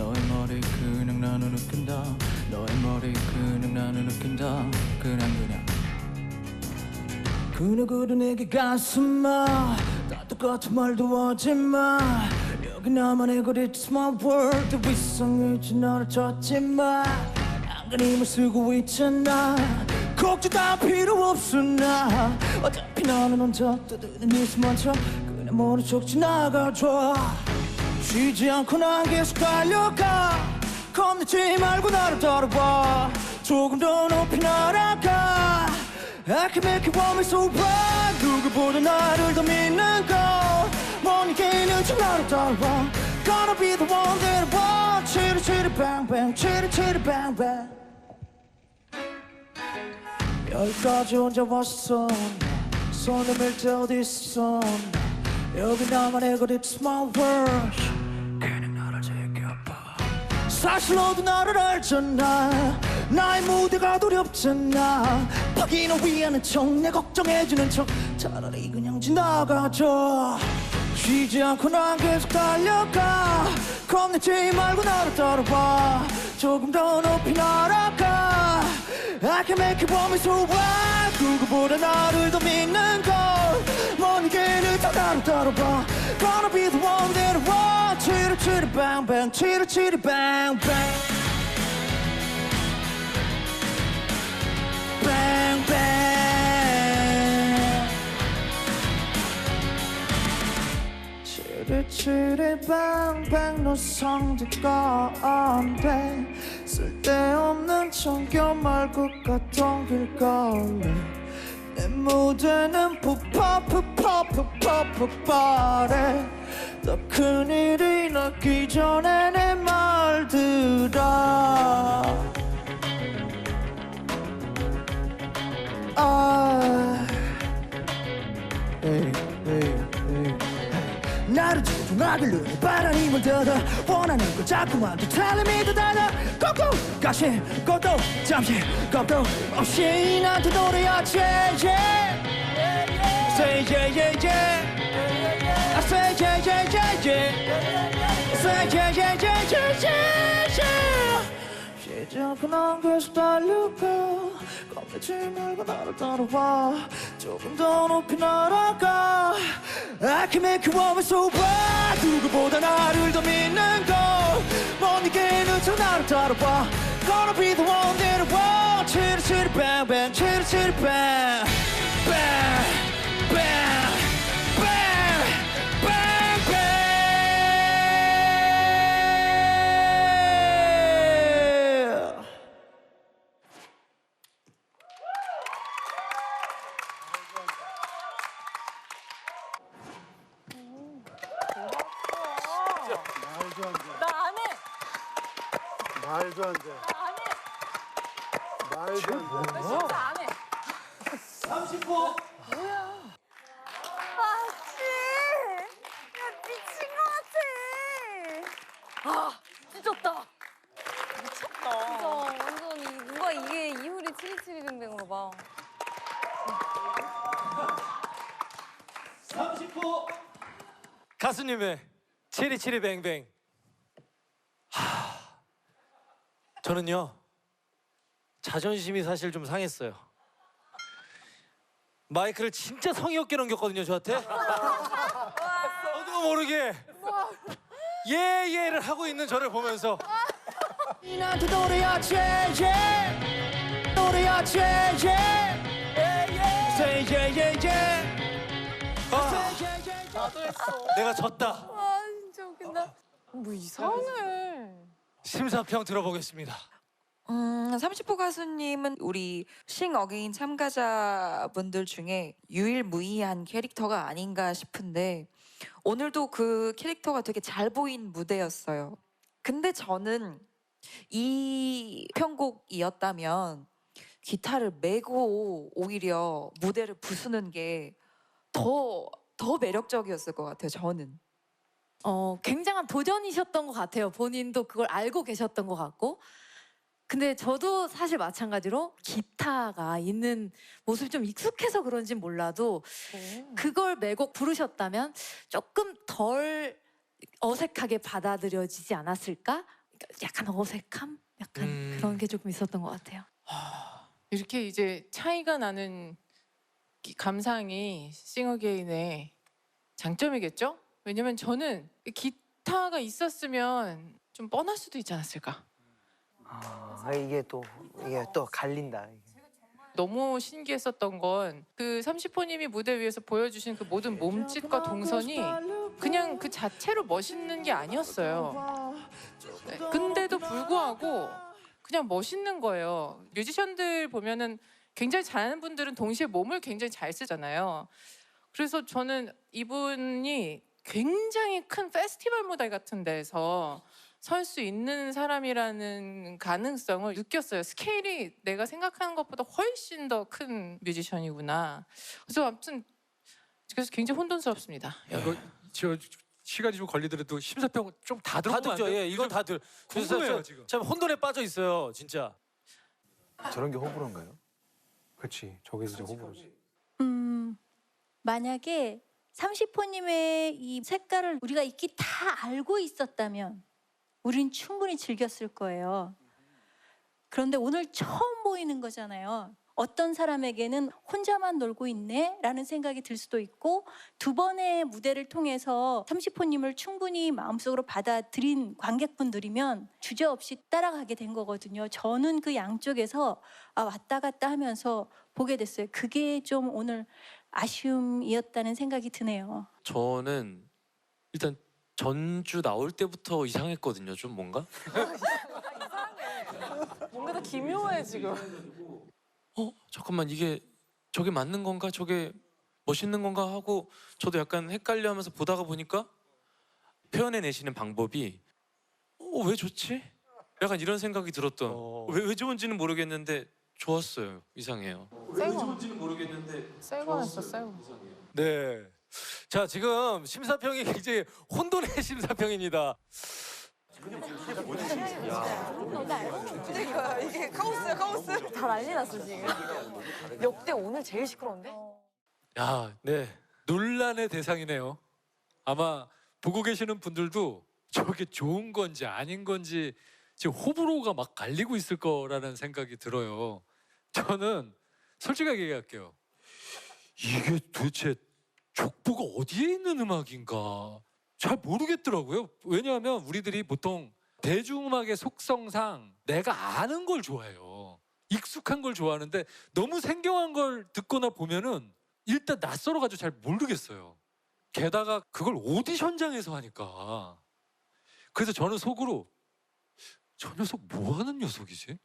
너의 머리 그냥 나는 웃긴다. 너의 머리 그냥 나는 웃긴다. 그냥 그냥 그 누구도 내게 가슴마 다 똑같은 말도 하지마. 여기 나만의 거리 small world. 위성이지 너를 쳤지마. 안간힘을 쓰고 있잖아. 걱정 다 필요 없어 나 어차피 너는 혼자 떠드는 뉴스 먼저 그냥 모른 척 지나가줘. 쉬지 않고 난 계속 달려가. 겁내지 말고 나를 따라봐 조금 더 높이 날아가 I can make you want me so bad 누구보다 나를 더 믿는 걸 모니게는 좀 나를 따라와 Gonna be the one that I want 치리 치리 bang 치리 치리 bang 여기까지 혼자 왔어 손을 밀때 어디 있어 여기 나만의 거리 small world 괜히 나를 제껴봐 사실 너도 나를 알잖아 나의 무대가 두렵잖아. 파기는 위하는 척내 걱정해주는 척. 차라리 그냥 지나가줘 쉬지 않고 난 계속 달려가. 겁내지 말고 나를 따라와. 조금 더 높이 날아가. I can make want me so wild 누구보다 나를 더 믿는 걸. 모니게는 다 나를 따라봐 Gonna be the one that I want. 치르 치르 bang bang. 치르 치르 bang bang bang bang 너 성질가 안돼 쓸데없는 청결 말고 같던 길거리 내 무대는 푸파래. 더 큰일이 나기 전에 내 말 들어. 아 조종하길 눈에 바란 힘을 들어 원하는 걸 자꾸만 더 달림이 더 달려 꼭꼭 가신 것도 잠시 겁도 없이 나한테 노래하지. Say yeah yeah yeah I say yeah yeah yeah yeah Say yeah yeah yeah yeah yeah yeah 않고 난 계속 달려가 겁내지 말고 나를 따라와 조금 더 높이 날아가 I can make you want me so bad 누구보다 나를 더 믿는 걸 모니게는 저 나를 따라와 Gonna be the one that I want 치리 치리 bang bang 치리 치리 bang 30호 아씨. 야 미친 것 같아. 아 찢었다. 미쳤다. 진짜 완전 이, 누가 이게 이효리 치리치리뱅뱅으로 봐. 30호 가수님의 치리치리뱅뱅. 하, 저는요 자존심이 사실 좀 상했어요. 마이크를 진짜 성의 없게 넘겼거든요 저한테. 저도 모르게 예예를 하고 있는 저를 보면서 나한테 아, 내가 졌다. 아 진짜 웃긴다. 뭐 이상해. 심사평 들어보겠습니다. 음, 30호 가수님은 우리 싱 어게인 참가자분들 중에 유일무이한 캐릭터가 아닌가 싶은데 오늘도 그 캐릭터가 되게 잘 보인 무대였어요. 근데 저는 이 편곡이었다면 기타를 메고 오히려 무대를 부수는 게 더 더 매력적이었을 것 같아요. 저는. 어, 굉장한 도전이셨던 것 같아요. 본인도 그걸 알고 계셨던 것 같고. 근데 저도 사실 마찬가지로 기타가 있는 모습이 좀 익숙해서 그런지 몰라도 그걸 메고 부르셨다면 조금 덜 어색하게 받아들여지지 않았을까? 약간 어색함? 약간 음. 그런 게 조금 있었던 것 같아요. 이렇게 이제 차이가 나는 기- 감상이 싱어게인의 장점이겠죠? 왜냐면 저는 기타가 있었으면 좀 뻔할 수도 있지 않았을까. 아 이게 또 이게 또 갈린다. 너무 신기했었던 건그 30호님이 무대 위에서 보여주신 그 모든 몸짓과 동선이 그냥 그 자체로 멋있는 게 아니었어요. 네, 근데도 불구하고 그냥 멋있는 거예요. 뮤지션들 보면은 굉장히 잘하는 분들은 동시에 몸을 굉장히 잘 쓰잖아요. 그래서 저는 이분이 굉장히 큰 페스티벌 무대 같은 데서 설 수 있는 사람이라는 가능성을 느꼈어요. 스케일이 내가 생각하는 것보다 훨씬 더 큰 뮤지션이구나. 그래서 아무튼 그래서 굉장히 혼돈스럽습니다. 이거 저 시간이 좀 걸리더라도 심사평 좀다다 들어보면 안 듣죠. 돼요? 예, 이건 다 들. 그래서 궁금해요, 저- 지금. 참 혼돈에 빠져 있어요, 진짜. 저런 게 호불호인가요? 그렇지 저게 진짜 호불호지 음, 만약에 30호님의 이 색깔을 우리가 익히 다 알고 있었다면 우린 충분히 즐겼을 거예요. 그런데 오늘 처음 보이는 거잖아요. 어떤 사람에게는 혼자만 놀고 있네? 라는 생각이 들 수도 있고 두 번의 무대를 통해서 30호님을 충분히 마음속으로 받아들인 관객분들이면 주저없이 따라가게 된 거거든요. 저는 그 양쪽에서 아, 왔다 갔다 하면서 보게 됐어요. 그게 좀 오늘 아쉬움이었다는 생각이 드네요. 저는 일단 전주 나올 때부터 이상했거든요. 좀 뭔가 뭔가 더 기묘해 지금. 어 잠깐만 이게 저게 맞는 건가 저게 멋있는 건가 하고 저도 약간 헷갈려하면서 보다가 보니까 표현해 내시는 방법이 어왜 좋지? 약간 이런 생각이 들었던 어. 왜, 왜 좋은지는 모르겠는데 좋았어요 이상해요 왜 좋은지는 모르겠는데 셀거 했어, 셀거. 네. 자, 지금 심사평이 굉장히 혼돈의 심사평입니다. 이게 카오스야 카오스. 다 난리 났어 지금. 역대 오늘 제일 시끄러운데? 야, 네. 논란의 대상이네요. 아마 보고 계시는 분들도 저게 좋은 건지 아닌 건지 지금 호불호가 막 갈리고 있을 거라는 생각이 들어요. 저는 솔직하게 얘기할게요. 이게 도대체 족보가 어디에 있는 음악인가 잘 모르겠더라고요. 왜냐하면 우리들이 보통 대중음악의 속성상 내가 아는 걸 좋아해요. 익숙한 걸 좋아하는데 너무 생경한 걸 듣거나 보면은 일단 낯설어가지고 잘 모르겠어요. 게다가 그걸 오디션장에서 하니까 그래서 저는 속으로 저 녀석 뭐 하는 녀석이지?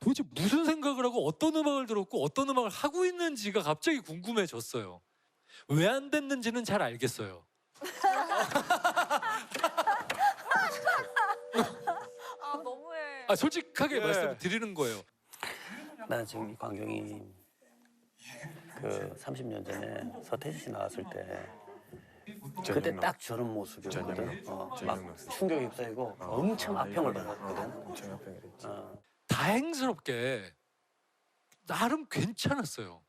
도대체 무슨 생각을 하고 어떤 음악을 들었고 어떤 음악을 하고 있는지가 갑자기 궁금해졌어요. 왜 안 됐는지는 잘 알겠어요. 아 너무해. 아 솔직하게 예. 말씀을 드리는 거예요. 나 지금 이 광경이 그 30년 전에 서태지 씨 나왔을 때 그때 딱 저런 모습이었거든. 어, 막 충격에 휩싸이고 엄청 아평을 받았거든. 엄청 합병이랬지 어. 다행스럽게 나름 괜찮았어요.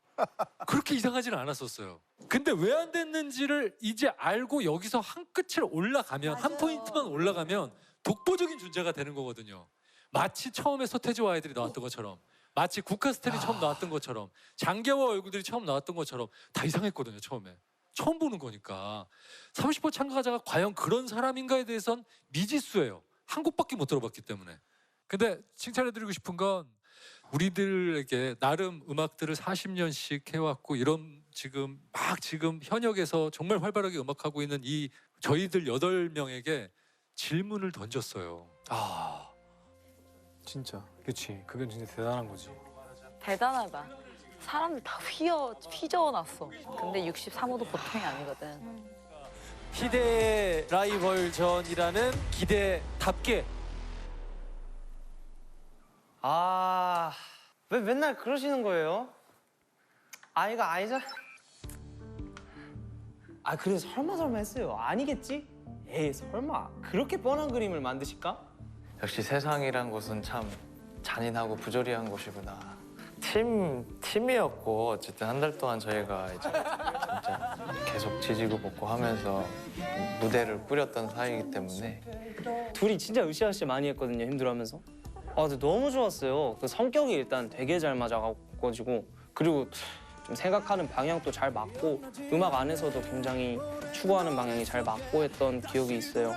그렇게 이상하지는 않았었어요. 근데 왜 안 됐는지를 이제 알고 여기서 한 끝을 올라가면 한 포인트만 올라가면 독보적인 존재가 되는 거거든요. 마치 처음에 서태지와 아이들이 나왔던 것처럼 마치 국카스텔이 처음 나왔던 것처럼 장기화 얼굴들이 처음 나왔던 것처럼 다 이상했거든요 처음에. 처음 보는 거니까. 30호 참가자가 과연 그런 사람인가에 대해선 미지수예요. 한 곡밖에 못 들어봤기 때문에. 근데 칭찬해드리고 싶은 건 우리들에게 나름 음악들을 40년씩 해왔고 이런 지금 막 지금 현역에서 정말 활발하게 음악하고 있는 이 저희들 여덟 명에게 질문을 던졌어요. 아, 진짜 그치 그건 진짜 대단한 거지 대단하다. 사람들 다 휘어 휘저어놨어. 근데 63호도 보통이 아니거든. 희대의 라이벌전이라는 기대답게 아 왜 맨날 그러시는 거예요? 아 이거 아니죠? 아 그래 설마 설마 했어요. 아니겠지? 에이 설마 그렇게 뻔한 그림을 만드실까? 역시 세상이란 곳은 참 잔인하고 부조리한 곳이구나. 팀 팀이었고 어쨌든 한 달 동안 저희가 이제 진짜 계속 지지고 볶고 하면서 무대를 꾸렸던 사이이기 때문에 둘이 진짜 으쌰으쌰 많이 했거든요 힘들어하면서. 아 근데 너무 좋았어요. 그 성격이 일단 되게 잘 맞아가지고 그리고 좀 생각하는 방향도 잘 맞고 음악 안에서도 굉장히 추구하는 방향이 잘 맞고 했던 기억이 있어요.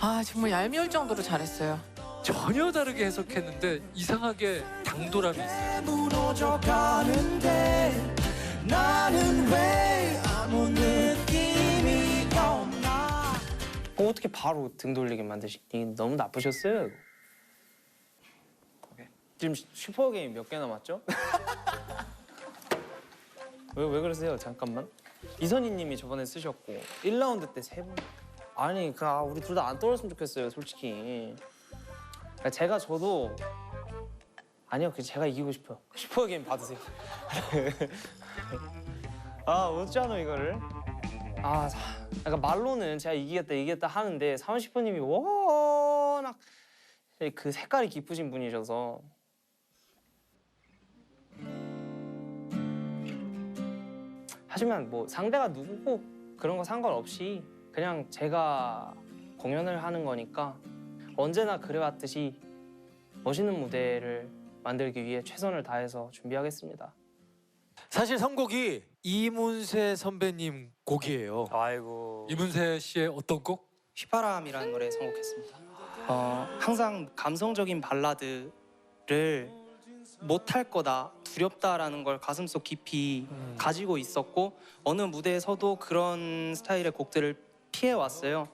아 정말 얄미울 정도로 잘했어요. 전혀 다르게 해석했는데 이상하게 당돌함이 있어요. 어, 어떻게 바로 등 돌리게 만드시니 너무 나쁘셨어요. 이거. 지금 슈퍼 게임 몇 개 남았죠? 왜, 왜 그러세요? 잠깐만. 이선희 님이 저번에 쓰셨고 1라운드 때 세 분. 아니, 그 아, 우리 둘 다 안 떨었으면 좋겠어요, 솔직히. 그러니까 제가 저도 아니요, 그 제가 이기고 싶어요. 슈퍼 게임 받으세요. 아, 어쩌노 이거를? 아, 사- 약간 말로는 제가 이기겠다 이기겠다 하는데 30분님이 워낙 그 색깔이 깊으신 분이셔서 하지만 뭐 상대가 누구고 그런 거 상관없이 그냥 제가 공연을 하는 거니까 언제나 그래왔듯이 멋있는 무대를 만들기 위해 최선을 다해서 준비하겠습니다. 사실 선곡이 이문세 선배님 곡이에요. 아이고. 이문세 씨의 어떤 곡? 휘바람이라는 노래 선곡했습니다. 어, 항상 감성적인 발라드를 못할 거다, 두렵다라는 걸 가슴속 깊이 가지고 있었고 어느 무대에서도 그런 스타일의 곡들을 피해 왔어요.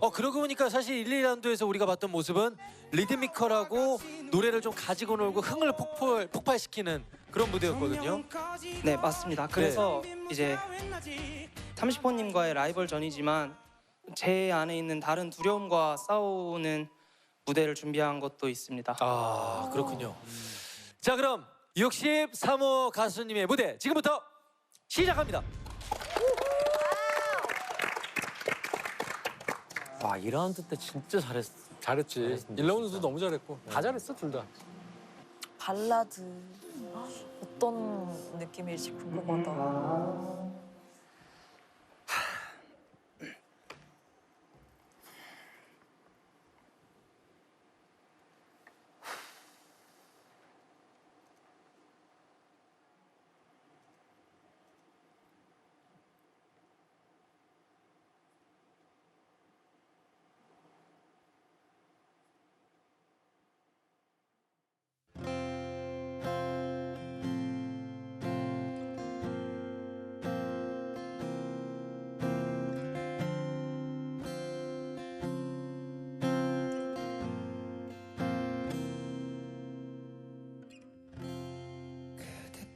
어 그러고 보니까 사실 1, 2라운드에서 우리가 봤던 모습은 리드미컬하고 노래를 좀 가지고 놀고 흥을 폭발 폭발시키는 그런 무대였거든요. 네, 맞습니다. 그래서 이제 30호님과의 라이벌 전이지만 제 안에 있는 다른 두려움과 싸우는 무대를 준비한 것도 있습니다. 아 그렇군요. 자 그럼 63호 가수님의 무대 지금부터 시작합니다. 와 2라운드 때 진짜 잘했어. 잘했지. 1라운드도 너무 잘했고 다 잘했어 둘 다. 발라드 어떤 느낌일지 궁금하다.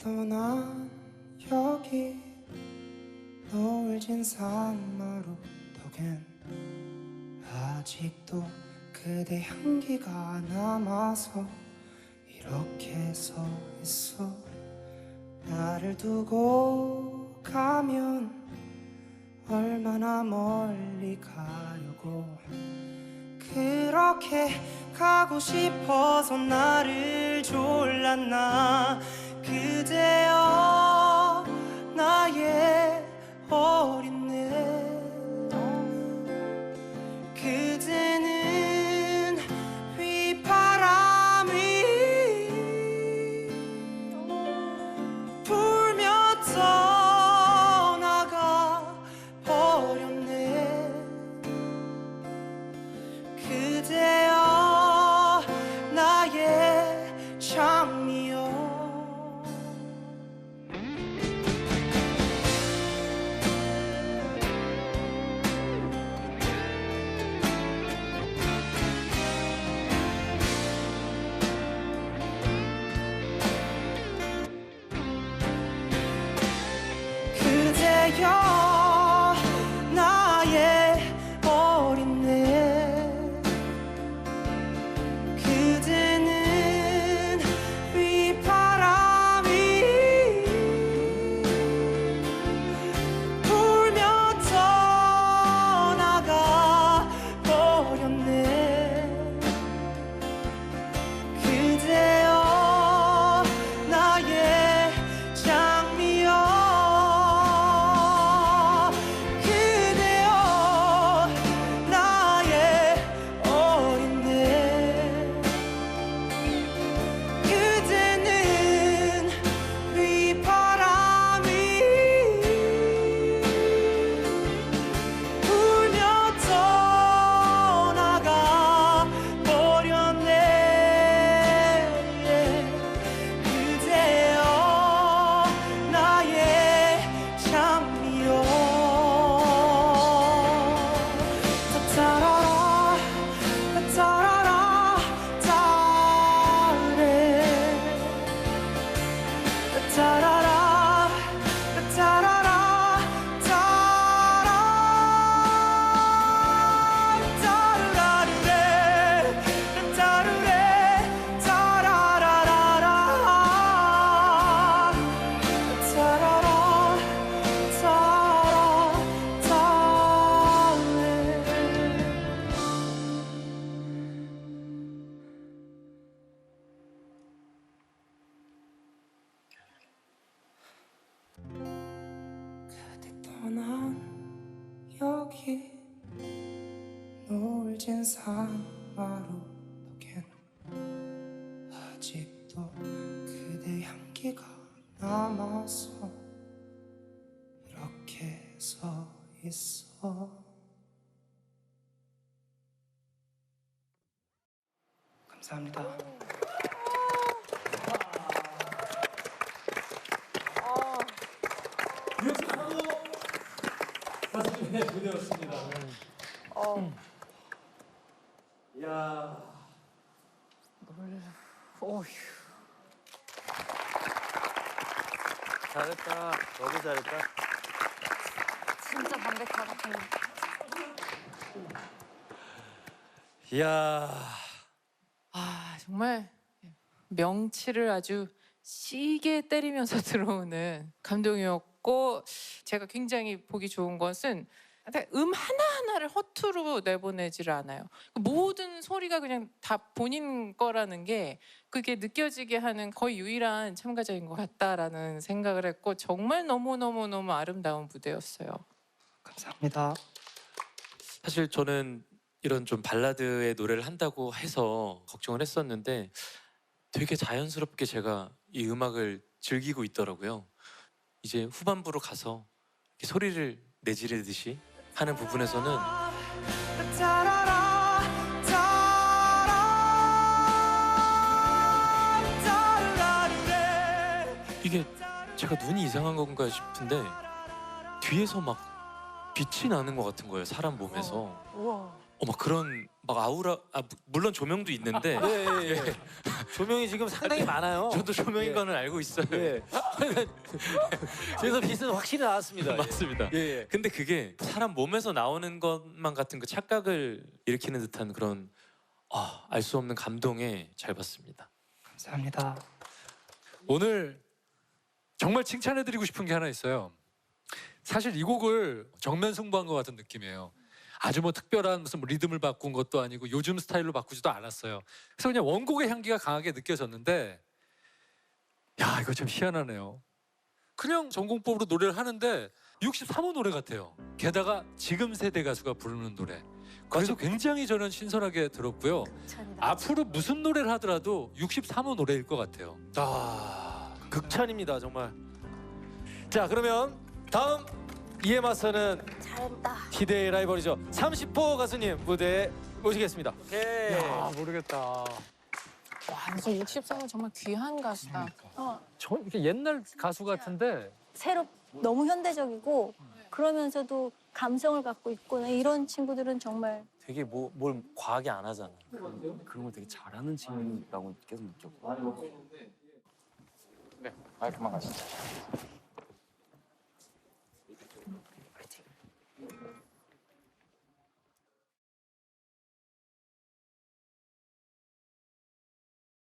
떠난 여기 노을 진 산마루 덕엔 아직도 그대 향기가 남아서 이렇게 서 있어. 나를 두고 가면 얼마나 멀리 가려고. 그렇게 가고 싶어서 나를 졸랐나 그대여 나의 어린애. 그대는 있어 감사합니다. 무대였습니다. 어. 야. 어휴. 잘했다. 너무 잘했다. 진짜 담백하다. 이야. 아 정말 명치를 아주 시게 때리면서 들어오는 감동이었고 제가 굉장히 보기 좋은 것은 음 하나 하나를 허투루 내보내지를 않아요. 모든 소리가 그냥 다 본인 거라는 게 그게 느껴지게 하는 거의 유일한 참가자인 것 같다라는 생각을 했고 정말 너무 너무 너무 아름다운 무대였어요. 감사합니다. 사실 저는 이런 좀 발라드의 노래를 한다고 해서 걱정을 했었는데 되게 자연스럽게 제가 이 음악을 즐기고 있더라고요. 이제 후반부로 가서 이렇게 소리를 내지르듯이 하는 부분에서는. 이게 제가 눈이 이상한 건가 싶은데 뒤에서 막 빛이 나는 것 같은 거예요 사람 몸에서 우와. 어막 그런 막 아우라 아 무- 물론 조명도 있는데 예, 예, 예. 조명이 지금 상당히 많아요. 저도 조명인 예. 거는 알고 있어요 예. 그래서 빛은 확실히 나왔습니다. 맞습니다 예, 예. 근데 그게 사람 몸에서 나오는 것만 같은 그 착각을 일으키는 듯한 그런 아, 알 수 없는 감동에 잘 봤습니다 감사합니다. 오늘 정말 칭찬해드리고 싶은 게 하나 있어요. 사실 이 곡을 정면 승부한 것 같은 느낌이에요. 아주 뭐 특별한 무슨 뭐 리듬을 바꾼 것도 아니고 요즘 스타일로 바꾸지도 않았어요. 그래서 그냥 원곡의 향기가 강하게 느껴졌는데, 야 이거 참 희한하네요. 그냥 전공법으로 노래를 하는데 63호 노래 같아요. 게다가 지금 세대 가수가 부르는 노래. 그래서 굉장히 저는 신선하게 들었고요. 앞으로 무슨 노래를 하더라도 63호 노래일 것 같아요. 아, 극찬입니다 정말. 자 그러면 다음 이에 맞서는 잘했다. 기대의 라이벌이죠. 30호 가수님 무대에 모시겠습니다. 오케이. 야 모르겠다. 와, 저 63은 정말 귀한 가수다. 어, 저 이렇게 옛날 가수 같은데 새로 너무 현대적이고 그러면서도 감성을 갖고 있고 이런 친구들은 정말 되게 뭐, 뭘 과하게 안 하잖아. 그런 걸 되게 잘하는 친구라고 계속 느꼈고. 네, 마이크만 가시죠.